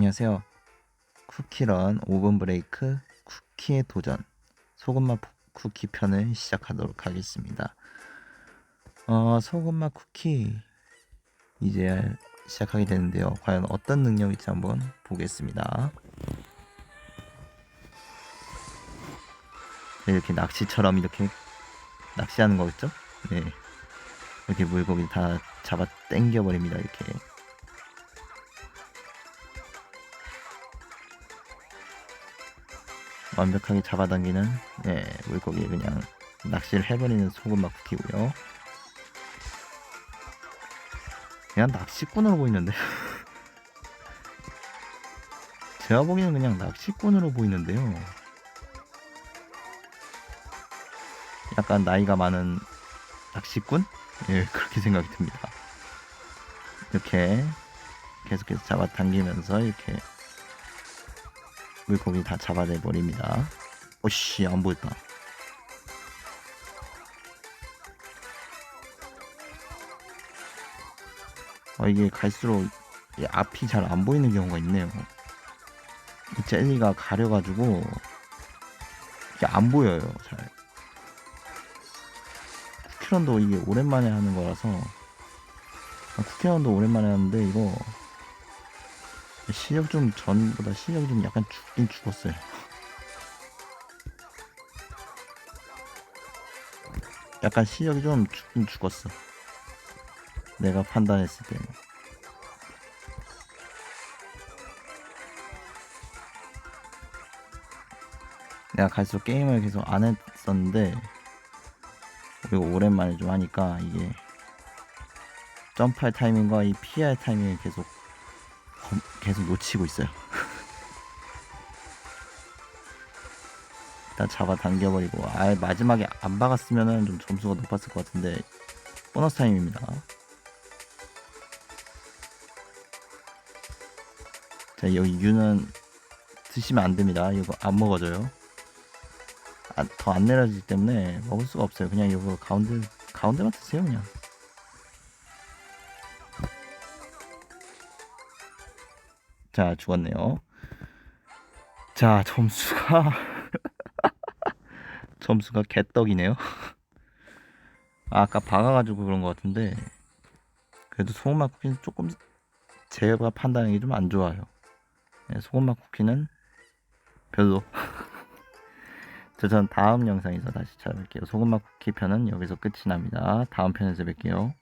안녕하세요. 쿠키런 오븐 브레이크 쿠키의 도전 소금맛 푸- 쿠키 편을 시작하도록 하겠습니다. 어, 소금맛 쿠키 이제 시작하게 되는데요. 과연 어떤 능력일지 한번 보겠습니다. 네, 이렇게 낚시처럼 이렇게 낚시하는 거겠죠? 네. 이렇게 물고기 다 잡아 당겨 버립니다. 이렇게. 완벽하게 잡아당기는 예, 물고기 그냥 낚시를 해버리는 소금맛 쿠키고요. 그냥 낚시꾼으로 보이는데 제가 보기에는 그냥 낚시꾼으로 보이는데요. 약간 나이가 많은 낚시꾼? 예, 그렇게 생각이 듭니다. 이렇게 계속해서 잡아당기면서 이렇게 물고기 다 잡아내 버립니다. 오씨 안 보였다. 어, 이게 갈수록 이 앞이 잘 안 보이는 경우가 있네요. 이 젤리가 가려가지고 이게 안 보여요. 잘. 쿠키런도 이게 오랜만에 하는 거라서 아, 쿠키런도 오랜만에 하는데 이거 실력 좀 전보다 실력이 좀 약간 죽긴 죽었어요. 약간 실력이 좀 죽긴 죽었어. 내가 판단했을 때는. 내가 갈수록 게임을 계속 안 했었는데 그리고 오랜만에 좀 하니까 이게 점프할 타이밍과 이 피할 타이밍을 계속 검- 계속 놓치고 있어요. 일단 잡아 당겨버리고 아예 마지막에 안 박았으면은 좀 점수가 높았을 것 같은데 보너스 타임입니다. 자 여기 유는 드시면 안 됩니다. 이거 안 먹어져요. 아, 더안 내려지기 때문에 먹을 수가 없어요. 그냥 이거 가운데 가운데만 드세요 그냥. 자 죽었네요. 자 점수가 점수가 개떡이네요. 아, 아까 박아가지고 그런 것 같은데 그래도 소금맛 쿠키는 조금 제가 판단하기 좀 안 좋아요. 네, 소금맛 쿠키는 별로. 저 전 다음 영상에서 다시 찾아뵐게요. 소금맛 쿠키 편은 여기서 끝이 납니다. 다음 편에서 뵐게요.